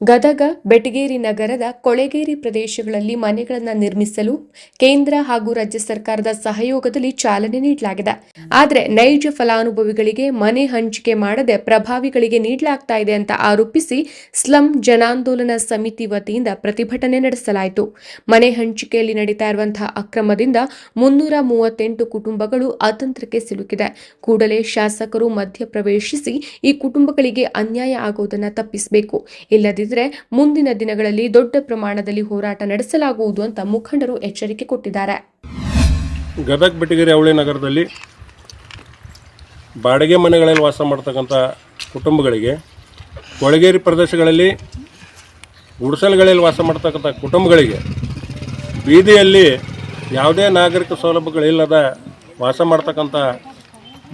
ಗದಗ, ಬೆಟಗೇರಿ ನಗರದ ಕೊಳೆಗೇರಿ ಪ್ರದೇಶಗಳಲ್ಲಿ ಮನೆಗಳನ್ನು ನಿರ್ಮಿಸಲು ಕೇಂದ್ರ ಹಾಗೂ ರಾಜ್ಯ ಸರ್ಕಾರದ ಸಹಯೋಗದಲ್ಲಿ ಚಾಲನೆ ನೀಡಲಾಗಿದೆ. ಆದರೆ ನೈಜ ಫಲಾನುಭವಿಗಳಿಗೆ ಮನೆ ಹಂಚಿಕೆ ಮಾಡದೆ ಪ್ರಭಾವಿಗಳಿಗೆ ನೀಡಲಾಗ್ತಾ ಇದೆ ಅಂತ ಆರೋಪಿಸಿ ಸ್ಲಂ ಜನಾಂದೋಲನ ಸಮಿತಿ ವತಿಯಿಂದ ಪ್ರತಿಭಟನೆ ನಡೆಸಲಾಯಿತು. ಮನೆ ಹಂಚಿಕೆಯಲ್ಲಿ ನಡೀತಾ ಇರುವಂತಹ ಅಕ್ರಮದಿಂದ ಮುನ್ನೂರ ಮೂವತ್ತೆಂಟು ಕುಟುಂಬಗಳು ಅತಂತ್ರಕ್ಕೆ ಸಿಲುಕಿದೆ. ಕೂಡಲೇ ಶಾಸಕರು ಮಧ್ಯಪ್ರವೇಶಿಸಿ ಈ ಕುಟುಂಬಗಳಿಗೆ ಅನ್ಯಾಯ ಆಗುವುದನ್ನು ತಪ್ಪಿಸಬೇಕು. ಇಲ್ಲದಿದ್ದರೆ ಮುಂದಿನ ದಿನಗಳಲ್ಲಿ ದೊಡ್ಡ ಪ್ರಮಾಣದಲ್ಲಿ ಹೋರಾಟ ನಡೆಸಲಾಗುವುದು ಅಂತ ಮುಖಂಡರು ಎಚ್ಚರಿಕೆ ಕೊಟ್ಟಿದ್ದಾರೆ. ಗದಗ ಬೆಟಗೇರಿ ಅವಳಿ ನಗರದಲ್ಲಿ ಬಾಡಿಗೆ ಮನೆಗಳಲ್ಲಿ ವಾಸ ಮಾಡ್ತಕ್ಕಂಥ ಕುಟುಂಬಗಳಿಗೆ, ಕೊಳಗೇರಿ ಪ್ರದೇಶಗಳಲ್ಲಿ ಗುಡಿಸಲುಗಳಲ್ಲಿ ವಾಸ ಮಾಡ್ತಕ್ಕಂಥ ಕುಟುಂಬಗಳಿಗೆ ಬೀದಿಯಲ್ಲಿ ಯಾವುದೇ ನಾಗರಿಕ ಸೌಲಭ್ಯಗಳಿಲ್ಲದ ವಾಸ ಮಾಡ್ತಕ್ಕಂಥ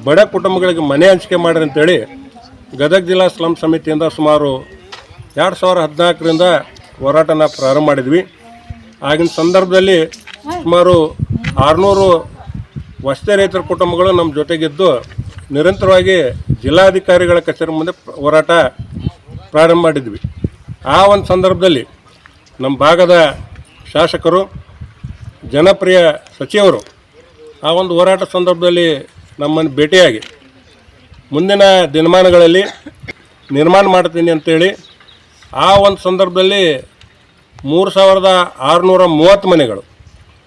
ಬಡ ಕುಟುಂಬಗಳಿಗೆ ಮನೆ ಹಂಚಿಕೆ ಮಾಡ್ರಿ ಅಂತೇಳಿ ಗದಗ ಜಿಲ್ಲಾ ಸ್ಲಂ ಸಮಿತಿಯಿಂದ ಸುಮಾರು ಎರಡು ಸಾವಿರ ಹದಿನಾಲ್ಕರಿಂದ ಹೋರಾಟನ ಪ್ರಾರಂಭ ಮಾಡಿದ್ವಿ. ಆಗಿನ ಸಂದರ್ಭದಲ್ಲಿ ಸುಮಾರು ಆರುನೂರು ವಸತಿ ರೈತರ ಕುಟುಂಬಗಳು ನಮ್ಮ ಜೊತೆಗಿದ್ದು ನಿರಂತರವಾಗಿ ಜಿಲ್ಲಾಧಿಕಾರಿಗಳ ಕಚೇರಿ ಮುಂದೆ ಹೋರಾಟ ಪ್ರಾರಂಭ ಮಾಡಿದ್ವಿ. ಆ ಒಂದು ಸಂದರ್ಭದಲ್ಲಿ ನಮ್ಮ ಭಾಗದ ಶಾಸಕರು, ಜನಪ್ರಿಯ ಸಚಿವರು ಆ ಒಂದು ಹೋರಾಟ ಸಂದರ್ಭದಲ್ಲಿ ನಮ್ಮನ್ನು ಭೇಟಿಯಾಗಿ ಮುಂದಿನ ದಿನಮಾನಗಳಲ್ಲಿ ನಿರ್ಮಾಣ ಮಾಡ್ತೀನಿ ಅಂತೇಳಿ ಆ ಒಂದು ಸಂದರ್ಭದಲ್ಲಿ ಮೂರು ಸಾವಿರದ ಆರುನೂರ ಮೂವತ್ತು ಮನೆಗಳು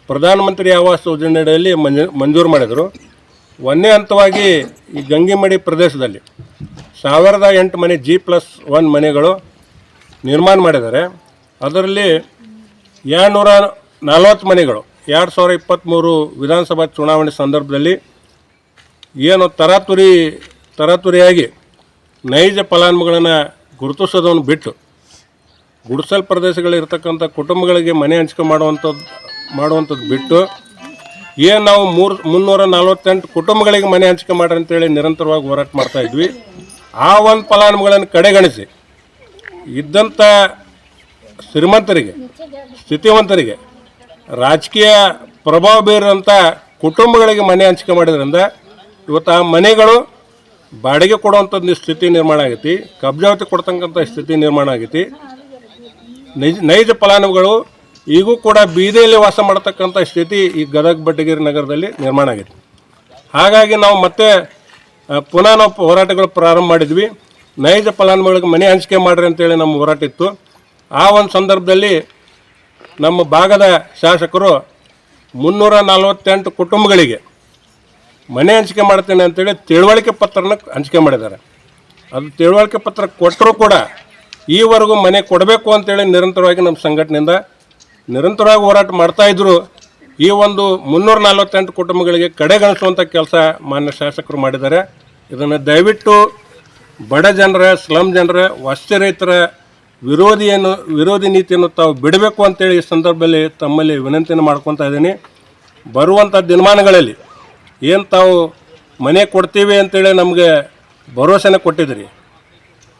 ಪ್ರಧಾನಮಂತ್ರಿ ಆವಾಸ್ ಯೋಜನೆಯಲ್ಲಿ ಮಂಜು, ಮಂಜೂರು ಮಾಡಿದರು. ಒಂದೇ ಹಂತವಾಗಿ ಈ ಗಂಗಿಮಡಿ ಪ್ರದೇಶದಲ್ಲಿ ಸಾವಿರದ ಎಂಟು ಮನೆ ಜಿ ಪ್ಲಸ್ ಒನ್ ಮನೆಗಳು ನಿರ್ಮಾಣ ಮಾಡಿದ್ದಾರೆ. ಅದರಲ್ಲಿ ಎರಡುನೂರ ನಲವತ್ತು ಮನೆಗಳು ಎರಡು ಸಾವಿರ ಇಪ್ಪತ್ತ್ಮೂರು ವಿಧಾನಸಭಾ ಚುನಾವಣೆ ಸಂದರ್ಭದಲ್ಲಿ ಏನು ತರಾತುರಿ, ತರಾತುರಿಯಾಗಿ ನೈಜ ಫಲಾನುಭವಿಗಳನ್ನು ಗುರುತಿಸೋದನ್ನು ಬಿಟ್ಟು ಗುಡಿಸಲ್ ಪ್ರದೇಶಗಳಿರ್ತಕ್ಕಂಥ ಕುಟುಂಬಗಳಿಗೆ ಮನೆ ಹಂಚಿಕೆ ಮಾಡುವಂಥದ್ದು ಮಾಡುವಂಥದ್ದು ಬಿಟ್ಟು ಏನು ನಾವು ಮೂರು, ಮುನ್ನೂರ ನಲ್ವತ್ತೆಂಟು ಕುಟುಂಬಗಳಿಗೆ ಮನೆ ಹಂಚಿಕೆ ಮಾಡ್ರಿ ಅಂತೇಳಿ ನಿರಂತರವಾಗಿ ಹೋರಾಟ ಮಾಡ್ತಾ ಇದ್ವಿ. ಆ ಒಂದು ಫಲಾನುಭವಿಗಳನ್ನು ಕಡೆಗಣಿಸಿ ಇದ್ದಂಥ ಶ್ರೀಮಂತರಿಗೆ, ಸ್ಥಿತಿವಂತರಿಗೆ, ರಾಜಕೀಯ ಪ್ರಭಾವ ಬೀರಿದಂಥ ಕುಟುಂಬಗಳಿಗೆ ಮನೆ ಹಂಚಿಕೆ ಮಾಡಿದ್ರಿಂದ ಇವತ್ತು ಆ ಮನೆಗಳು ಬಾಡಿಗೆ ಕೊಡುವಂಥದ್ದು ಸ್ಥಿತಿ ನಿರ್ಮಾಣ ಆಗೈತಿ, ಕಬ್ಜಾವತಿ ಕೊಡ್ತಕ್ಕಂಥ ಸ್ಥಿತಿ ನಿರ್ಮಾಣ ಆಗೈತಿ. ನೈಜ ನೈಜ ಫಲಾನುಭವಿಗಳು ಈಗೂ ಕೂಡ ಬೀದಿಯಲ್ಲಿ ವಾಸ ಮಾಡತಕ್ಕಂಥ ಸ್ಥಿತಿ ಈ ಗದಗ ಬಡ್ಡಗಿರಿ ನಗರದಲ್ಲಿ ನಿರ್ಮಾಣ ಆಗಿದೆ. ಹಾಗಾಗಿ ನಾವು ಮತ್ತೆ ಪುನಃ ನಾವು ಹೋರಾಟಗಳು ಪ್ರಾರಂಭ ಮಾಡಿದ್ವಿ. ನೈಜ ಫಲಾನುಭವಿಗಳಿಗೆ ಮನೆ ಹಂಚಿಕೆ ಮಾಡ್ರಿ ಅಂತೇಳಿ ನಮ್ಮ ಹೋರಾಟ ಇತ್ತು. ಆ ಒಂದು ಸಂದರ್ಭದಲ್ಲಿ ನಮ್ಮ ಭಾಗದ ಶಾಸಕರು ಮುನ್ನೂರ ನಲವತ್ತೆಂಟು ಕುಟುಂಬಗಳಿಗೆ ಮನೆ ಹಂಚಿಕೆ ಮಾಡ್ತೇನೆ ಅಂತೇಳಿ ತಿಳುವಳಿಕೆ ಪತ್ರನ ಹಂಚಿಕೆ ಮಾಡಿದ್ದಾರೆ. ಅದು ತಿಳುವಳಿಕೆ ಪತ್ರ ಕೊಟ್ಟರೂ ಕೂಡ ಈವರೆಗೂ ಮನೆ ಕೊಡಬೇಕು ಅಂತೇಳಿ ನಿರಂತರವಾಗಿ ನಮ್ಮ ಸಂಘಟನೆಯಿಂದ ನಿರಂತರವಾಗಿ ಹೋರಾಟ ಮಾಡ್ತಾ ಇದ್ರು. ಈ ಒಂದು ಮುನ್ನೂರ ನಲವತ್ತೆಂಟು ಕುಟುಂಬಗಳಿಗೆ ಕಡೆಗಣಿಸುವಂಥ ಕೆಲಸ ಮಾನ್ಯ ಶಾಸಕರು ಮಾಡಿದ್ದಾರೆ. ಇದನ್ನು ದಯವಿಟ್ಟು ಬಡ ಜನರ ಸ್ಲಮ್ ಜನರ, ವಸತಿ ರೈತರ ವಿರೋಧಿಯನ್ನು, ವಿರೋಧಿ ನೀತಿಯನ್ನು ತಾವು ಬಿಡಬೇಕು ಅಂತೇಳಿ ಈ ಸಂದರ್ಭದಲ್ಲಿ ತಮ್ಮಲ್ಲಿ ವಿನಂತಿಯನ್ನು ಮಾಡ್ಕೊತಾ ಇದ್ದೀನಿ. ಬರುವಂಥ ದಿನಮಾನಗಳಲ್ಲಿ ಏನು ತಾವು ಮನೆ ಕೊಡ್ತೀವಿ ಅಂತೇಳಿ ನಮಗೆ ಭರವಸೆನ ಕೊಟ್ಟಿದ್ದೀರಿ.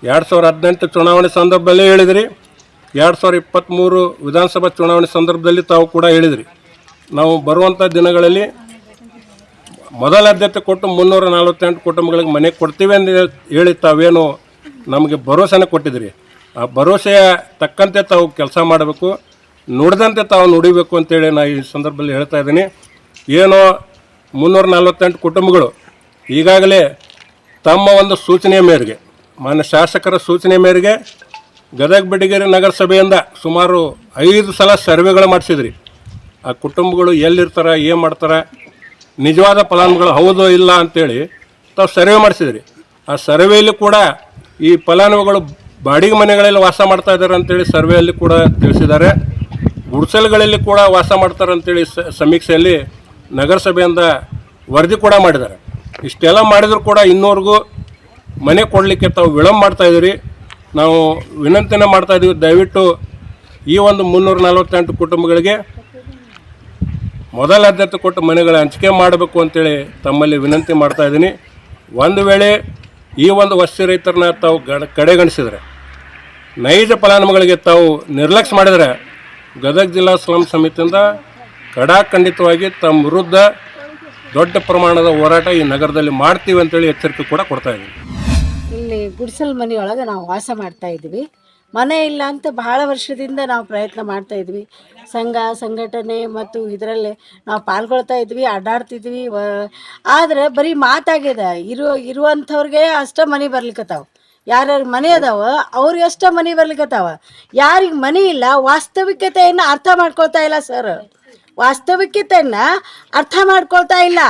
ಎರಡು ಸಾವಿರ ಹದಿನೆಂಟು ಚುನಾವಣೆ ಸಂದರ್ಭದಲ್ಲಿ ಹೇಳಿದಿರಿ. ಎರಡು ಸಾವಿರ ಇಪ್ಪತ್ತ್ಮೂರು ವಿಧಾನಸಭಾ ಚುನಾವಣೆ ಸಂದರ್ಭದಲ್ಲಿ ತಾವು ಕೂಡ ಹೇಳಿದಿರಿ. ನಾವು ಬರುವಂಥ ದಿನಗಳಲ್ಲಿ ಮೊದಲ ಆದ್ಯತೆ ಕೊಟ್ಟು ಮುನ್ನೂರ ನಲವತ್ತೆಂಟು ಕುಟುಂಬಗಳಿಗೆ ಮನೆ ಕೊಡ್ತೀವಿ ಅಂತ ಹೇಳ್- ತಾವೇನು ನಮಗೆ ಭರವಸೆನ ಕೊಟ್ಟಿದ್ರಿ. ಆ ಭರವಸೆಯ ತಕ್ಕಂತೆ ತಾವು ಕೆಲಸ ಮಾಡಬೇಕು. ನುಡಿದಂತೆ ತಾವು ನುಡಿಬೇಕು ಅಂತೇಳಿ ನಾನು ಈ ಸಂದರ್ಭದಲ್ಲಿ ಹೇಳ್ತಾ ಇದ್ದೀನಿ. ಏನೋ ಮುನ್ನೂರ ನಲವತ್ತೆಂಟು ಕುಟುಂಬಗಳು ಈಗಾಗಲೇ ತಮ್ಮ ಒಂದು ಸೂಚನೆಯ ಮೇರೆಗೆ ಮಾನ್ಯ ಶಾಸಕರ ಸೂಚನೆ ಮೇರೆಗೆ ಗದಗ ಬೆಡಗೇರಿ ನಗರಸಭೆಯಿಂದ ಸುಮಾರು ಐದು ಸಲ ಸರ್ವೆಗಳು ಮಾಡಿಸಿದ್ರಿ. ಆ ಕುಟುಂಬಗಳು ಎಲ್ಲಿರ್ತಾರೆ, ಏನು ಮಾಡ್ತಾರೆ, ನಿಜವಾದ ಫಲಾನುಭವಿಗಳು ಹೌದೋ ಇಲ್ಲ ಅಂತೇಳಿ ತಾವು ಸರ್ವೆ ಮಾಡಿಸಿದ್ರಿ. ಆ ಸರ್ವೆಯಲ್ಲಿ ಕೂಡ ಈ ಫಲಾನುಭವಿಗಳು ಬಾಡಿಗೆ ಮನೆಗಳಲ್ಲಿ ವಾಸ ಮಾಡ್ತಾ ಇದ್ದಾರೆ ಅಂತೇಳಿ ಸರ್ವೆಯಲ್ಲಿ ಕೂಡ ತಿಳಿಸಿದ್ದಾರೆ. ಗುಡ್ಸಲ್ಗಳಲ್ಲಿ ಕೂಡ ವಾಸ ಮಾಡ್ತಾರೆ ಅಂತೇಳಿ ಸಮೀಕ್ಷೆಯಲ್ಲಿ ನಗರಸಭೆಯಿಂದ ವರದಿ ಕೂಡ ಮಾಡಿದ್ದಾರೆ. ಇಷ್ಟೆಲ್ಲ ಮಾಡಿದರೂ ಕೂಡ ಇನ್ನೂವರೆಗೂ ಮನೆ ಕೊಡಲಿಕ್ಕೆ ತಾವು ವಿಳಂಬ ಮಾಡ್ತಾ ಇದ್ದೀರಿ. ನಾವು ವಿನಂತಿನ ಮಾಡ್ತಾ ಇದ್ದೀವಿ. ದಯವಿಟ್ಟು ಈ ಒಂದು ಮುನ್ನೂರ ನಲವತ್ತೆಂಟು ಕುಟುಂಬಗಳಿಗೆ ಮೊದಲ ಆದ್ಯತೆ ಕೊಟ್ಟು ಮನೆಗಳ ಹಂಚಿಕೆ ಮಾಡಬೇಕು ಅಂತೇಳಿ ತಮ್ಮಲ್ಲಿ ವಿನಂತಿ ಮಾಡ್ತಾ ಇದ್ದೀನಿ. ಒಂದು ವೇಳೆ ಈ ಒಂದು ವಸ್ತು ರೈತರನ್ನ ತಾವು ಗಡ, ಕಡೆಗಣಿಸಿದರೆ, ನೈಜ ಫಲಾನುಭವಿಗಳಿಗೆ ತಾವು ನಿರ್ಲಕ್ಷ್ಯ ಮಾಡಿದರೆ, ಗದಗ ಜಿಲ್ಲಾ ಸ್ಲಂ ಸಮಿತಿಯಿಂದ ಕಡಾಖಂಡಿತವಾಗಿ ತಮ್ಮ ವಿರುದ್ಧ ದೊಡ್ಡ ಪ್ರಮಾಣದ ಹೋರಾಟ ಈ ನಗರದಲ್ಲಿ ಮಾಡ್ತೀವಿ ಅಂತೇಳಿ ಎಚ್ಚರಿಕೆ ಕೂಡ ಕೊಡ್ತಾ ಇದ್ದೀನಿ. ಇಲ್ಲಿ ಗುಡಿಸಲ್ ಮನೆಯೊಳಗೆ ನಾವು ವಾಸ ಮಾಡ್ತಾ ಇದ್ವಿ. ಮನೆ ಇಲ್ಲ ಅಂತ ಬಹಳ ವರ್ಷದಿಂದ ನಾವು ಪ್ರಯತ್ನ ಮಾಡ್ತಾ ಇದ್ವಿ. ಸಂಘ, ಸಂಘಟನೆ ಮತ್ತು ಇದರಲ್ಲಿ ನಾವು ಪಾಲ್ಗೊಳ್ತಾ ಇದ್ವಿ, ಅಡ್ಡಾಡ್ತಿದ್ವಿ. ಆದರೆ ಬರೀ ಮಾತಾಗ್ಯದ, ಇರೋ, ಇರುವಂಥವ್ರಿಗೆ ಅಷ್ಟ ಮನೆ ಬರ್ಲಿಕ್ಕತ್ತಾವ ಯಾರ್ಯಾರ ಮನೆ ಅದಾವ, ಅವ್ರಿಗೆ ಅಷ್ಟೇ ಮನೆ ಬರ್ಲಿಕ್ಕತ್ತಾವ ಯಾರಿಗೆ ಮನೆ ಇಲ್ಲ, ವಾಸ್ತವಿಕತೆಯನ್ನು ಅರ್ಥ ಮಾಡ್ಕೊಳ್ತಾ ಇಲ್ಲ ಸರ್ ವಾಸ್ತವಿಕತೆಯನ್ನು ಅರ್ಥ ಮಾಡ್ಕೊಳ್ತಾ ಇಲ್ಲ.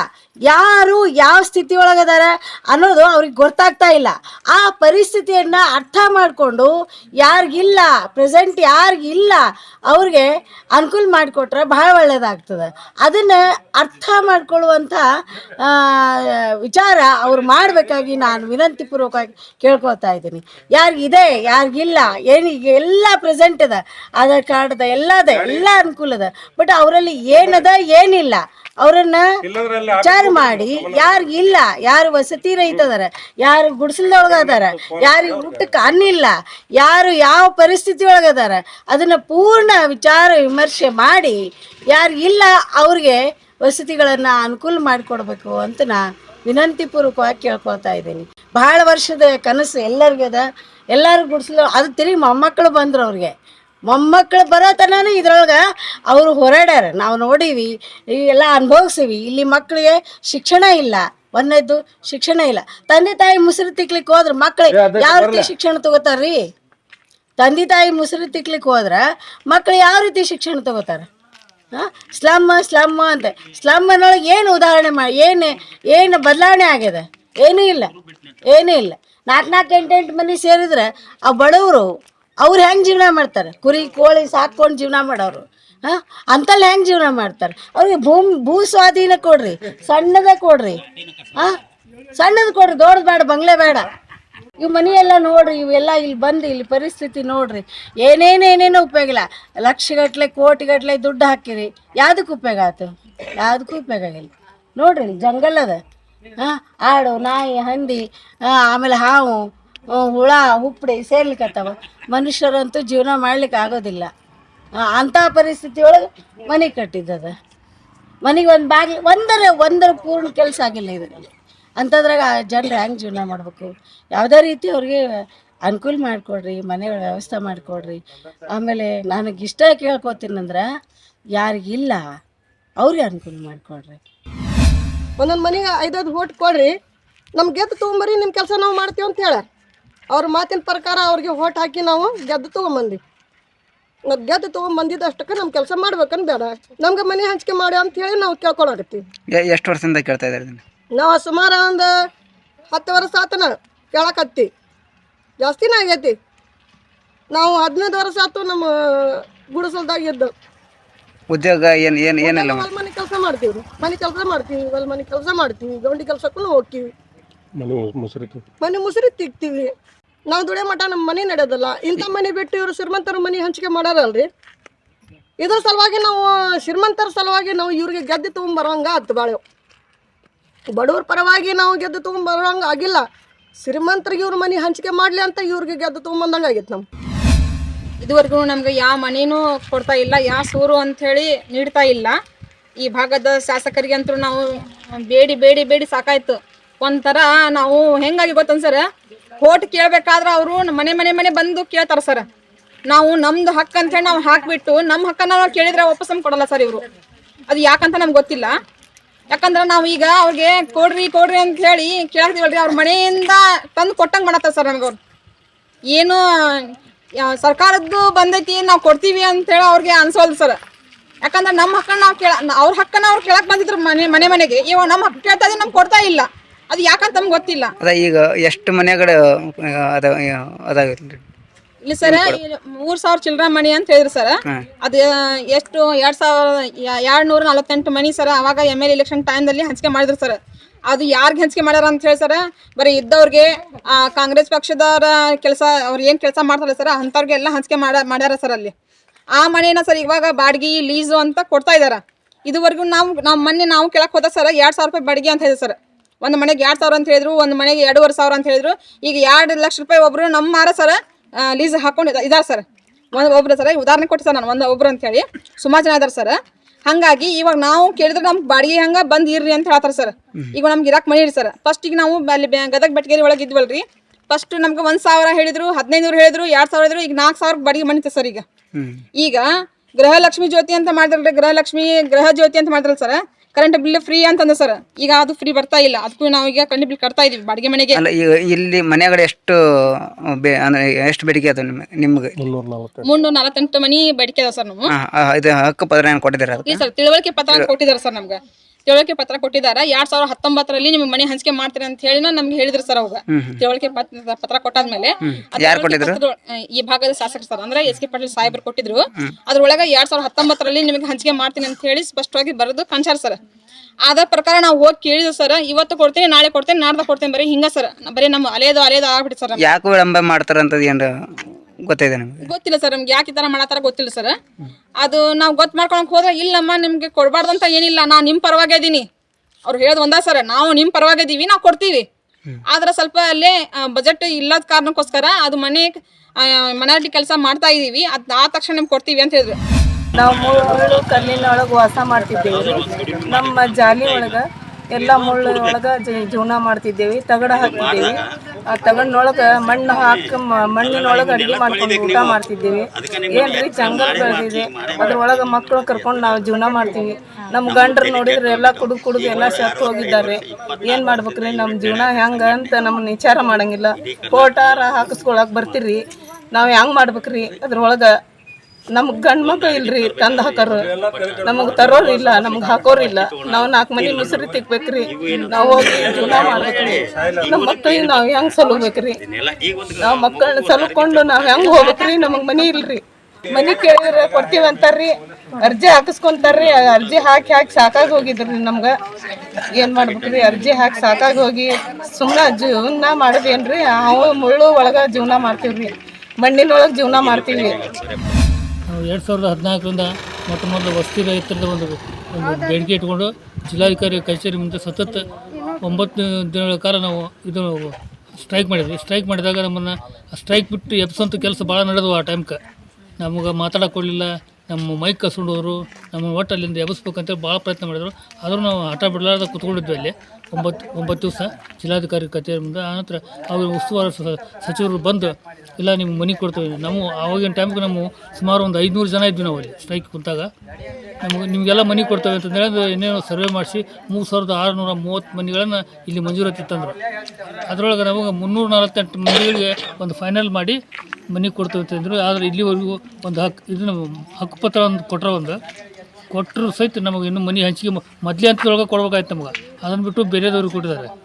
ಯಾರು ಯಾವ ಸ್ಥಿತಿ ಒಳಗದಾರ ಅನ್ನೋದು ಅವ್ರಿಗೆ ಗೊತ್ತಾಗ್ತಾ ಇಲ್ಲ. ಆ ಪರಿಸ್ಥಿತಿಯನ್ನು ಅರ್ಥ ಮಾಡಿಕೊಂಡು ಯಾರಿಗಿಲ್ಲ ಪ್ರೆಸೆಂಟ್ ಯಾರಿಗಿಲ್ಲ ಅವ್ರಿಗೆ ಅನುಕೂಲ ಮಾಡಿಕೊಟ್ರೆ ಭಾಳ ಒಳ್ಳೆಯದಾಗ್ತದೆ ಅದನ್ನು ಅರ್ಥ ಮಾಡ್ಕೊಳ್ಳುವಂಥ ವಿಚಾರ ಅವ್ರು ಮಾಡಬೇಕಾಗಿ ನಾನು ವಿನಂತಿ ಪೂರ್ವಕವಾಗಿ ಕೇಳ್ಕೊತಾ ಇದ್ದೀನಿ. ಯಾರಿಗಿದೆ ಯಾರಿಗಿಲ್ಲ ಏನು ಈಗ ಎಲ್ಲ ಪ್ರೆಸೆಂಟ್ ಅದ ಆಧಾರ್ ಕಾರ್ಡ್ ಅದ ಎಲ್ಲ ಅದ ಎಲ್ಲ ಅನುಕೂಲ ಅದ ಬಟ್ ಅವರಲ್ಲಿ ಏನದ ಏನಿಲ್ಲ. ಅವರನ್ನ ವಿಚಾರ ಮಾಡಿ ಯಾರಿಗಿಲ್ಲ ಯಾರು ವಸತಿ ರಹಿತ ಅದಾರ ಯಾರು ಗುಡಿಸಲ್ದೊಳಗೆ ಅದಾರ ಯಾರಿಗೆ ಊಟಕ್ಕೆ ಅನ್ನಿಲ್ಲ, ಯಾರು ಯಾವ ಪರಿಸ್ಥಿತಿ ಅದಾರ ಅದನ್ನ ಪೂರ್ಣ ವಿಚಾರ ವಿಮರ್ಶೆ ಮಾಡಿ ಯಾರು ಇಲ್ಲ ಅವ್ರಿಗೆ ವಸತಿಗಳನ್ನ ಅನುಕೂಲ ಮಾಡಿಕೊಡ್ಬೇಕು ಅಂತ ನಾ ವಿನಂತಿ ಪೂರ್ವಕವಾಗಿ ಕೇಳ್ಕೊತಾ ಇದ್ದೀನಿ. ಬಹಳ ವರ್ಷದ ಕನಸು ಎಲ್ಲರಿಗೂ ಅದ ಎಲ್ಲರೂ ಗುಡಿಸಲು, ಅದು ತಿರುಗಿ ಮೊಮ್ಮಕ್ಕಳು ಬಂದ್ರು ಅವ್ರಿಗೆ. ಮೊಮ್ಮಕ್ಕಳು ಬರೋ ತನಕ ಇದ್ರೊಳಗೆ ಅವರು ಹೋರಾಡ್ಯಾರ. ನಾವು ನೋಡೀವಿ ಎಲ್ಲ ಅನುಭವಿಸೀವಿ. ಇಲ್ಲಿ ಮಕ್ಕಳಿಗೆ ಶಿಕ್ಷಣ ಇಲ್ಲ. ಒಂದೈದು ಶಿಕ್ಷಣ ಇಲ್ಲ. ತಂದೆ ತಾಯಿ ಮುಸುರು ತಿಕ್ಲಿಕ್ಕೆ ಹೋದ್ರೆ ಮಕ್ಕಳು ಯಾವ ರೀತಿ ಶಿಕ್ಷಣ ತಗೋತಾರ್ರಿ? ತಂದೆ ತಾಯಿ ಮುಸುರು ತಿಕ್ಲಿಕ್ಕೆ ಹೋದ್ರೆ ಮಕ್ಕಳು ಯಾವ ರೀತಿ ಶಿಕ್ಷಣ ತಗೋತಾರೆ? ಹಾಂ ಸ್ಲಮ್ ಸ್ಲಮ್ ಅಂತ. ಸ್ಲಮ್ ಅನ್ನೊಳಗೆ ಏನು ಉದಾಹರಣೆ ಮಾಡಿ ಏನು ಏನು ಬದಲಾವಣೆ ಆಗ್ಯದ? ಏನೂ ಇಲ್ಲ. ಏನೂ ಇಲ್ಲ. ನಾಲ್ಕು ನಾಲ್ಕು ಎಂಟು ಎಂಟು ಮಂದಿ ಸೇರಿದ್ರೆ ಆ ಬಡವರು ಅವ್ರು ಹೆಂಗೆ ಜೀವನ ಮಾಡ್ತಾರೆ? ಕುರಿ, ಕೋಳಿ ಸಾಕ್ಕೊಂಡು ಜೀವನ ಮಾಡೋರು. ಹಾಂ? ಅಂತಲ್ಲಿ ಹೆಂಗೆ ಜೀವನ ಮಾಡ್ತಾರೆ? ಅವ್ರಿಗೆ ಭೂಮಿ, ಭೂ ಸ್ವಾಧೀನ ಕೊಡ್ರಿ, ಸಣ್ಣದ ಕೊಡ್ರಿ. ಹಾಂ? ಸಣ್ಣದ ಕೊಡ್ರಿ, ದೊಡ್ಡದು ಬೇಡ, ಬಂಗ್ಲೆ ಬೇಡ. ಇವು ಮನೆಯೆಲ್ಲ ನೋಡ್ರಿ, ಇವೆಲ್ಲ ಇಲ್ಲಿ ಬಂದು ಇಲ್ಲಿ ಪರಿಸ್ಥಿತಿ ನೋಡ್ರಿ. ಏನೇನೇನೇನೋ ಉಪಯೋಗ ಇಲ್ಲ. ಲಕ್ಷಗಟ್ಲೆ, ಕೋಟಿಗಟ್ಲೆ ದುಡ್ಡು ಹಾಕಿರಿ. ಯಾವುದಕ್ಕೆ ಉಪಯೋಗ ಆಯ್ತು ಯಾವುದಕ್ಕೂ ಉಪಯೋಗ ಆಗಿಲ್ಲ. ನೋಡ್ರಿ ಜಂಗಲ್ ಅದ. ಹಾಂ? ಆಡು, ನಾಯಿ, ಹಂದಿ ಆಮೇಲೆ ಹಾವು. ಹುಳ ಹುಪ್ಪಡಿ ಸೇರ್ಲಿಕ್ಕತ್ತವ ಮನುಷ್ಯರಂತೂ ಜೀವನ ಮಾಡ್ಲಿಕ್ಕೆ ಆಗೋದಿಲ್ಲ. ಅಂಥ ಪರಿಸ್ಥಿತಿ ಒಳಗೆ ಮನೆ ಕಟ್ಟಿದ್ದದ. ಮನೆಗೆ ಒಂದು ಬಾಗಿಲು, ಒಂದರ ಒಂದರ ಪೂರ್ಣ ಕೆಲಸ ಆಗಿಲ್ಲ ಇದರಲ್ಲಿ. ಅಂಥದ್ರಾಗ ಜನರು ಹೆಂಗೆ ಜೀವನ ಮಾಡಬೇಕು? ಯಾವುದೇ ರೀತಿ ಅವ್ರಿಗೆ ಅನುಕೂಲ ಮಾಡಿಕೊಡ್ರಿ ಮನೆಗಳ ವ್ಯವಸ್ಥೆ ಮಾಡಿಕೊಡ್ರಿ. ಆಮೇಲೆ ನನಗೆ ಇಷ್ಟ ಕೇಳ್ಕೊತೀನಂದ್ರೆ ಯಾರಿಗಿಲ್ಲ ಅವ್ರಿಗೆ ಅನುಕೂಲ ಮಾಡಿಕೊಡ್ರಿ. ಒಂದೊಂದು ಮನೆಗೆ ಐದೈದು ಓಟ್ ಕೊಡ್ರಿ. ನಮ್ಗೆ ಗೆದ್ದು ತೊಗೊಂಬರಿ ನಿಮ್ಮ ಕೆಲಸ ನಾವು ಮಾಡ್ತೀವಿ ಅಂತ ಹೇಳ್ಯಾರ ಅವ್ರ ಮಾತಿನ ಪ್ರಕಾರ ಅವ್ರಿಗೆ ಓಟ್ ಹಾಕಿ ನಾವು ಗೆದ್ದು ತೊಗೊಂಬಂದ್ವಿ. ನಾವು ಗೆದ್ದು ತೊಗೊಂಬಂದಿದ್ದಷ್ಟಕ್ಕೆ ನಮ್ಮ ಕೆಲಸ ಮಾಡ್ಬೇಕನ್ ಬೇಡ. ನಮ್ಗೆ ಮನೆ ಹಂಚಿಕೆ ಮಾಡಿ ಅಂತ ಹೇಳಿ ನಾವು ಕೇಳ್ಕೊಳಕತ್ತೀವಿ. ಎಷ್ಟು ವರ್ಷದಿಂದ ಕೇಳ್ತಾ ಇದ್ದಾರೆ ನಾವು ಸುಮಾರು ಒಂದು ಹತ್ತು ವರ್ಷ ಆತನ ಕೇಳಕತ್ತಿ. ಜಾಸ್ತಿನೇ ಆಗೈತಿ. ನಾವು ಹದಿನೈದು ವರ್ಷ ಆತು ನಮ್ಮ ಗುಡಿಸಲ್ದಾಗ ಇದ್ದು. ಉದ್ಯೋಗ ಏನು ಏನು ಏನೆಲ್ಲ ಮನೆ ಕೆಲಸ ಮಾಡ್ತೀವಿ ಮನೆ ಕೆಲಸ ಮಾಡ್ತೀವಿ ಹೊಲ ಮನೆ ಕೆಲಸ ಮಾಡ್ತೀವಿ ಗೌಂಡಿ ಕೆಲಸಕ್ಕೂ ಹೋಗ್ತೀವಿ. ಮನೆ ಮೊಸರು ಮನೆ ಮುಸುರಿ ತಿಕ್ತೀವಿ ನಾವು ದುಡಿಯೋ ಮಠ ನಮ್ಮ ಮನೆ ನಡೆಯೋದಲ್ಲ ಇಂಥ ಮನೆ ಬಿಟ್ಟು ಇವರು ಶ್ರೀಮಂತರ ಮನೆ ಹಂಚಿಕೆ ಮಾಡಾರಲ್ರಿ? ಇದ್ರ ಸಲುವಾಗಿ ನಾವು ಶ್ರೀಮಂತರ ಸಲುವಾಗಿ ನಾವು ಇವ್ರಿಗೆ ಗೆದ್ದು ತೊಗೊಂಬರೋಂಗ ಆಯ್ತು ಬಾಳೆ. ಬಡವ್ರ ಪರವಾಗಿ ನಾವು ಗೆದ್ದು ತೊಗೊಂಬರೋಂಗ ಆಗಿಲ್ಲ. ಶ್ರೀಮಂತರಿಗೆ ಇವ್ರ ಮನೆ ಹಂಚಿಕೆ ಮಾಡಲಿ ಅಂತ ಇವ್ರಿಗೆ ಗೆದ್ದು ತೊಗೊಂಬಂದಂಗೆ ಆಗಿತ್ತು ನಮ್ಮ ಇದುವರೆಗೂ ನಮ್ಗೆ ಯಾವ ಮನೇನೂ ಕೊಡ್ತಾ ಇಲ್ಲ ಯಾವ ಸೂರು ಅಂಥೇಳಿ ನೀಡ್ತಾ ಇಲ್ಲ. ಈ ಭಾಗದ ಶಾಸಕರಿಗೆ ಅಂತೂ ನಾವು ಬೇಡಿ ಬೇಡಿ ಬೇಡಿ ಸಾಕಾಯ್ತು. ಒಂಥರ ನಾವು ಹೆಂಗಾಗಿ ಗೊತ್ತನ್ ಸರ್? ಓಟ್ ಕೇಳ್ಬೇಕಾದ್ರೆ ಅವರು ಮನೆ ಮನೆ ಮನೆ ಬಂದು ಕೇಳ್ತಾರ ಸರ್. ನಾವು ನಮ್ದು ಹಕ್ಕು ಅಂತೇಳಿ ನಾವು ಹಾಕ್ಬಿಟ್ಟು ನಮ್ಮ ಹಕ್ಕನ್ನ ನಾವು ಕೇಳಿದ್ರೆ ವಾಪಸ್ ಕೊಡಲ್ಲ ಸರ್ ಇವರು. ಅದು ಯಾಕಂತ ನಮ್ಗೆ ಗೊತ್ತಿಲ್ಲ. ಯಾಕಂದ್ರೆ ನಾವು ಈಗ ಅವ್ರಿಗೆ ಕೊಡ್ರಿ ಕೊಡ್ರಿ ಅಂತ ಹೇಳಿ ಕೇಳ್ತೀವಲ್ರಿ, ಅವ್ರ ಮನೆಯಿಂದ ತಂದು ಕೊಟ್ಟಂಗೆ ಮಾಡತ್ತ ಸರ್ ನಮ್ಗೆ ಅವ್ರು. ಏನು ಸರ್ಕಾರದ್ದು ಬಂದೈತಿ, ನಾವು ಕೊಡ್ತೀವಿ ಅಂತೇಳಿ ಅವ್ರಿಗೆ ಅನ್ಸೋಲ್ ಸರ್. ಯಾಕಂದ್ರೆ ನಮ್ಮ ಹಕ್ಕನ್ನ ನಾವು ಕೇಳ, ಅವ್ರ ಹಕ್ಕನ್ನ ಅವ್ರು ಕೇಳಕ್ ಬಂದಿದ್ರು ಮನೆ ಮನೆ ಮನೆಗೆ. ಇವಾಗ ನಮ್ಮ ಹಕ್ಕು ಕೇಳ್ತಾ ನಮ್ಗೆ ಕೊಡ್ತಾ ಇಲ್ಲ. ಅದು ಯಾಕಂತ ನಮ್ಗೆ ಗೊತ್ತಿಲ್ಲ. ಅದ ಈಗ ಎಷ್ಟು ಮನೆಗಳು ಅದ ಅದಾಗಿರ್ಲಿ. ಇಲ್ಲಿ ಸರ್ ಮೂರ್ ಸಾವಿರ ಚಿಲ್ಡ್ರನ್ ಮನಿ ಅಂತ ಹೇಳಿದ್ರು ಸರ್. ಅದು ಎಷ್ಟು ಎರಡ್ ಸಾವಿರ ಎರಡ್ ನೂರ ನಲವತ್ತೆಂಟು ಮನಿ ಸರ್ ಅವಾಗ ಎಂ ಎಲ್ ಎಲೆಕ್ಷನ್ ಟೈಮ್ದಲ್ಲಿ ಹಂಚಿಕೆ ಮಾಡಿದ್ರು ಸರ್. ಅದು ಯಾರಿಗೆ ಹಂಚಿಕೆ ಮಾಡ್ಯಾರ ಅಂತ ಹೇಳಿ ಸರ್ ಬರೀ ಇದ್ದವ್ರಿಗೆ ಕಾಂಗ್ರೆಸ್ ಪಕ್ಷದವರ ಕೆಲಸ ಅವ್ರು ಏನು ಕೆಲಸ ಮಾಡ್ತಾರೆ ಸರ್ ಅಂಥವ್ರಿಗೆ ಎಲ್ಲ ಹಂಚಿಕೆ ಮಾಡ ಮಾಡ್ಯಾರ ಸರ್ ಅಲ್ಲಿ. ಆ ಮನೇನ ಸರ್ ಇವಾಗ ಬಾಡಿಗೆ ಲೀಸು ಅಂತ ಕೊಡ್ತಾ ಇದಾರ. ಇದುವರೆಗೂ ನಾವು ನಾವು ಮೊನ್ನೆ ನಾವು ಕೇಳಕ್ಕೆ ಹೋದ ಸರ್ ಎರಡು ಸಾವಿರ ರೂಪಾಯಿ ಬಾಡಿಗೆ ಅಂತ ಹೇಳಿದ್ರು ಸರ್. ಒಂದು ಮನೆಗೆ ಎರಡು ಸಾವಿರ ಅಂತ ಹೇಳಿದ್ರು ಒಂದು ಮನೆಗೆ ಎರಡೂವರೆ ಸಾವಿರ ಅಂತ ಹೇಳಿದ್ರು. ಈಗ ಎರಡು ಲಕ್ಷ ರೂಪಾಯಿ ಒಬ್ರು ನಮ್ಮ ಮಾರ ಸರ್ ಲೀಸ್ ಹಾಕೊಂಡು ಇದಾರೆ ಸರ್. ಒಂದು ಒಬ್ರು ಸರ್ ಉದಾಹರಣೆ ಕೊಟ್ಟು ಸರ್ ನಾನು ಒಂದು ಒಬ್ರು ಅಂತ ಹೇಳಿ. ಸುಮಾರು ಜನ ಇದಾರೆ ಸರ್. ಹಂಗಾಗಿ ಇವಾಗ ನಾವು ಕೇಳಿದ್ರೆ ನಮ್ಗೆ ಬಾಡಿಗೆ ಹಂಗೆ ಬಂದ್ ಇರ್ರಿ ಅಂತ ಹೇಳ್ತಾರೆ ಸರ್. ಈಗ ನಮ್ಗೆ ಇರಕ್ಕೆ ಮನೆ ಇರಿ ಸರ್. ಫಸ್ಟ್ ಈಗ ನಾವು ಅಲ್ಲಿ ಗದಗ ಬೆಟ್ಟಗೇರಿ ಒಳಗೆ ಇದ್ವಲ್ರಿ. ಫಸ್ಟ್ ನಮ್ಗೆ ಒಂದ್ ಸಾವಿರ ಹೇಳಿದ್ರು ಹದಿನೈದು ಹೇಳಿದ್ರು ಎರಡ್ ಸಾವಿರ ಹೇಳಿದ್ರು ಈಗ ನಾಲ್ಕು ಸಾವಿರ ಬಾಡಿಗೆ ಮನೆ ಸರ್ ಈಗ. ಈಗ ಗೃಹಲಕ್ಷ್ಮಿ ಜ್ಯೋತಿ ಅಂತ ಮಾಡಿದ್ರಲ್ರಿ ಗೃಹಲಕ್ಷ್ಮಿ ಗೃಹ ಜ್ಯೋತಿ ಅಂತ ಮಾಡಿದ್ರಲ್ಲ ಸರ್. ಕರೆಂಟ್ ಬಿಲ್ ಫ್ರೀ ಅಂತಂದ ಸರ್ ಈಗ ಅದು ಫ್ರೀ ಬರ್ತಾ ಇಲ್ಲ. ಅದಕ್ಕೂ ನಾವು ಈಗ ಕರೆಂಟ್ ಬಿಲ್ ಕಟ್ತಾ ಇದೀವಿ. ಬಾಡಿಗೆ ಮನೆಗೆ. ಅಲ್ಲ ಈಗ ಇಲ್ಲಿ ಮನೆಗಳು ಎಷ್ಟು ಬೇ ಅಂದ್ರೆ ಎಷ್ಟು ಬೇಡಿಕೆ ಅದು ನಿಮ್ಗೆ ನಿಮ್ಗೆ? ಮುನ್ನೂರ ನಲ್ವತ್ತು ಮುನ್ನೂರ ನಲವತ್ತೆಂಟು ಮನಿ ಬೇಡಿಕೆ ಅದ ಸರ್ ನಾವು ಹಾ, ಇದು ಹಕ್ಕು ಪತ್ರ ಏನು ಕೊಟ್ಟಿದ್ದಾರೆ ಅದಕ್ಕೆ? ಸರ್ ತಿಳುವಳಿಕೆ ಪತ್ರ ಕೊಟ್ಟಿದ್ದಾರೆ ಸರ್ ನಮ್ಗೆ? ತಿಳುವಳಿಕೆ ಪತ್ರ ಕೊಟ್ಟಿದ್ದಾರೆ. ಎರಡ್ ಸಾವಿರದ ಹತ್ತೊಂಬತ್ತರಲ್ಲಿ ನಿಮ್ಗೆ ಮನೆ ಹಂಚಿಕೆ ಮಾಡ್ತೀರಿ ಅಂತ ಹೇಳಿ ನಮ್ಗೆ ಹೇಳಿದ್ರು ಸರ್ ಅವಾಗ ತಿಳುವಳಿಕೆ ಪತ್ರ ಕೊಟ್ಟಾದ್ಮೇಲೆ ಈ ಭಾಗದ ಶಾಸಕರು ಸರ್. ಅಂದ್ರೆ ಎಸ್ ಕೆ ಪಾಟೀಲ್ ಸಾಹೇಬರು ಕೊಟ್ಟಿದ್ರು. ಅದ್ರೊಳಗ ಎರಡ್ ಸಾವಿರದ ಹತ್ತೊಂಬತ್ತರಲ್ಲಿ ನಿಮ್ಗೆ ಹಂಚಿಕೆ ಮಾಡ್ತೀನಿ ಅಂತ ಹೇಳಿ ಸ್ಪಷ್ಟವಾಗಿ ಬರೆದು ಕಂಚಾರ್ ಸರ್. ಆದ ಪ್ರಕಾರ ನಾವು ಹೋಗಿ ಕೇಳಿದ್ವಿ ಸರ್. ಇವತ್ತು ಕೊಡ್ತೀನಿ ನಾಳೆ ಕೊಡ್ತೇನೆ ನಾಡ್ದ ಕೊಡ್ತೇನೆ ಬರೀ ಹಿಂಗ ಸರ್. ಬರೀ ನಮ್ಮ ಅಲೇದು ಅಲೇದು ಆಗ್ಬಿಟ್ಟು ಸರ್ ಯಾಕೆ ವಿಳಂಬ ಮಾಡ್ತಾರಂತದ್ದು ಏನು ಗೊತ್ತಿದೆ ನಿಮ್ಗೆ. ಗೊತ್ತಿಲ್ಲ ಸರ್ ನಮ್ಗೆ ಯಾಕೆ ಈ ತರ ಮಾಡತ್ತಾರ ಗೊತ್ತಿಲ್ಲ ಸರ್. ಅದು ನಾವು ಗೊತ್ತು ಮಾಡ್ಕೊಳಕ್ ಹೋದ್ರೆ ಇಲ್ಲಮ್ಮ ನಿಮ್ಗೆ ಕೊಡಬಾರ್ದು ಅಂತ ಏನಿಲ್ಲ ನಾ ನಿಮ್ಮ ಪರವಾಗಿ ಇದೀನಿ. ಅವ್ರು ಹೇಳೋದು ಒಂದ ಸರ್ ನಾವು ನಿಮ್ಮ ಪರವಾಗಿ ಇದೀವಿ ನಾವು ಕೊಡ್ತೀವಿ. ಆದ್ರೆ ಸ್ವಲ್ಪ ಅಲ್ಲೇ ಬಜೆಟ್ ಇಲ್ಲದ ಕಾರಣಕ್ಕೋಸ್ಕರ ಅದು ಮನೆ ಮನೆಯಲ್ಲಿ ಕೆಲಸ ಮಾಡ್ತಾ ಇದೀವಿ ಅದ್ ಆ ತಕ್ಷಣ ನಿಮ್ಗೆ ಕೊಡ್ತೀವಿ ಅಂತ ಹೇಳಿದ್ರು. ನಾವು ಮೂರು ಕಲ್ಲಿನೊಳಗೆ ವಾಸ ಮಾಡ್ತಿದ್ದೇವೆ. ನಮ್ಮ ಜಾಲಿ ಒಳಗೆ ಎಲ್ಲ ಮುಳ್ಳು ಒಳಗೆ ಜೀವನ ಮಾಡ್ತಿದ್ದೇವೆ, ತಗಡ ಹಾಕ್ತಿದ್ದೇವೆ ಆ ತಗಡಿನೊಳಗೆ ಮಣ್ಣು ಹಾಕಿ ಮಣ್ಣಿನೊಳಗೆ ಅಡಿಗೆ ಮಾಡ್ಕೊಂಡು ಊಟ ಮಾಡ್ತಿದ್ದೇವೆ. ಏನ್ರಿ ಜಂಗಲ್ ಬೆಳೆದಿದೆ, ಅದ್ರೊಳಗೆ ಮಕ್ಕಳು ಕರ್ಕೊಂಡು ನಾವು ಜೀವನ ಮಾಡ್ತೀವಿ. ನಮ್ಮ ಗಂಡ್ರು ನೋಡಿದ್ರೆ ಎಲ್ಲ ಕುಡಿದು ಕುಡಿದು ಎಲ್ಲ ಸತ್ತು ಹೋಗಿದ್ದಾರೆ. ಏನು ಮಾಡ್ಬೇಕ್ರಿ ನಮ್ಮ ಜೀವನ ಹೆಂಗೆ ಅಂತ ನಮ್ಮನ್ನ ವಿಚಾರ ಮಾಡಂಗಿಲ್ಲ. ಕೋಟಾರ ಹಾಕಿಸ್ಕೊಳಕ್ ಬರ್ತೀರಿ. ನಾವು ಹೆಂಗೆ ಮಾಡ್ಬೇಕ್ರಿ, ಅದ್ರೊಳಗೆ ನಮ್ಗೆ ಗಂಡು ಮಕ್ಳು ಇಲ್ರಿ, ತಂದು ಹಾಕೋರು. ನಮಗೆ ತರೋರು ಇಲ್ಲ, ನಮ್ಗೆ ಹಾಕೋರು ಇಲ್ಲ. ನಾವು ನಾಲ್ಕು ಮನೆ ಮುಸುರಿ ತಿಕ್ಬೇಕ್ರಿ. ನಾವು ಹೋಗಿ ಜೀವನ ಮಾಡ್ಬೇಕ್ರಿ. ನಮ್ಮ ಮಕ್ಳಿಗೆ ನಾವು ಹೆಂಗೆ ಸಲುಬೇಕ್ರಿ ನಾವು ಮಕ್ಕಳನ್ನ ಸಲುಕೊಂಡು ನಾವು ಹೆಂಗೆ ಹೋಗ್ಬೇಕ್ರಿ? ನಮಗೆ ಮನೆ ಇಲ್ರಿ. ಮನೆ ಕೇಳಿದ್ರೆ ಕೊಡ್ತೀವಿ ಅಂತಾರ್ರಿ. ಅರ್ಜಿ ಹಾಕಿಸ್ಕೊಂತಾರ್ರಿ. ಅರ್ಜಿ ಹಾಕಿ ಹಾಕಿ ಸಾಕಾಗಿ ಹೋಗಿದ್ರಿ ನಮ್ಗೆ. ಏನು ಮಾಡ್ಬೇಕ್ರಿ? ಅರ್ಜಿ ಹಾಕಿ ಸಾಕಾಗಿ ಹೋಗಿ ಸುಮ್ಮನೆ ಜೀವನ ಮಾಡೋದೇನ್ರಿ? ನಾವು ಮುಳ್ಳು ಒಳಗೆ ಜೀವನ ಮಾಡ್ತೀವ್ರಿ. ಮಣ್ಣಿನೊಳಗೆ ಜೀವನ ಮಾಡ್ತೀವಿ. ಎರಡು ಸಾವಿರದ ಹದಿನಾಲ್ಕರಿಂದ ಮೊಟ್ಟ ಮೊದಲು ವಸತಿ ರೈತರದ ಒಂದು ಒಂದು ಬೇಡಿಕೆ ಇಟ್ಕೊಂಡು ಜಿಲ್ಲಾಧಿಕಾರಿ ಕಚೇರಿ ಮುಂದೆ ಸತತ ಒಂಬತ್ತು ದಿನಗಳ ಕಾಲ ನಾವು ಇದು ಸ್ಟ್ರೈಕ್ ಮಾಡಿದ್ವಿ. ಸ್ಟ್ರೈಕ್ ಮಾಡಿದಾಗ ನಮ್ಮನ್ನು ಸ್ಟ್ರೈಕ್ ಬಿಟ್ಟು ಎಬ್ಸೋಂಥ ಕೆಲಸ ಭಾಳ ನಡೆದವು ಆ ಟೈಮ್ಗೆ ನಮಗೆ ಮಾತಾಡೋಕೆ ನಮ್ಮ ಮೈಕ್ ಕಸ್ಕೊಂಡೋರು ನಮ್ಮ ಒಟ್ಟು ಅಲ್ಲಿಂದ ಎಬ್ಬಿಸ್ಬೇಕಂತೇಳಿ ಭಾಳ ಪ್ರಯತ್ನ ಮಾಡಿದ್ರು. ಆದರೂ ನಾವು ಆಟ ಬಿಡಲಾರ್ದ ಕೂತ್ಕೊಂಡಿದ್ವಿ ಅಲ್ಲಿ. ಒಂಬತ್ತು ಒಂಬತ್ತು ದಿವಸ ಜಿಲ್ಲಾಧಿಕಾರಿ ಕಚೇರಿ ಮುಂದೆ. ಆನಂತರ ಅವರು ಉಸ್ತುವಾರಿ ಸಚಿವರು ಬಂದು, ಇಲ್ಲ, ನಿಮ್ಗೆ ಮನೆ ಕೊಡ್ತೀವಿ. ನಾವು ಆವಾಗಿನ ಟೈಮ್ಗೆ ನಾವು ಸುಮಾರು ಒಂದು ಐದುನೂರು ಜನ ಇದ್ವಿ ನಾವು ಅಲ್ಲಿ ಸ್ಟ್ರೈಕ್ ಕುಂತಾಗ. ನಮಗೆ, ನಿಮಗೆಲ್ಲ ಮನೆ ಕೊಡ್ತೇವೆ ಅಂತ ಅದು ಇನ್ನೇನು ಸರ್ವೆ ಮಾಡಿಸಿ ಮೂರು ಸಾವಿರದ ಆರುನೂರ ಮೂವತ್ತು ಮನೆಗಳನ್ನು ಇಲ್ಲಿ ಮಂಜೂರಾತಿ ತಂದರು. ಅದರೊಳಗೆ ನಮಗೆ ಮುನ್ನೂರ ನಲವತ್ತೆಂಟು ಮಂದಿಗಳಿಗೆ ಒಂದು ಫೈನಲ್ ಮಾಡಿ ಮನೆ ಕೊಡ್ತೇವೆ ಅಂತಂದರು ಆದರೆ ಇಲ್ಲಿವರೆಗೂ ಒಂದು ಹಕ್ಕು ಇದನ್ನು ಹಕ್ಕುಪತ್ರ ಒಂದು ಕೊಟ್ಟರೆ ಒಂದು. ಕೊಟ್ಟರು ಸಹಿತ ನಮಗೆ ಇನ್ನೂ ಮನೆ ಹಂಚಿಕೆ ಮೊದಲೇ ಮೊದಲೇ ಹಂತದೊಳಗೆ ಕೊಡ್ಬೇಕಾಯ್ತು ನಮ್ಗೆ. ಅದನ್ನು ಬಿಟ್ಟು ಬೇರೆದವ್ರಿಗೆ ಕೊಟ್ಟಿದ್ದಾರೆ.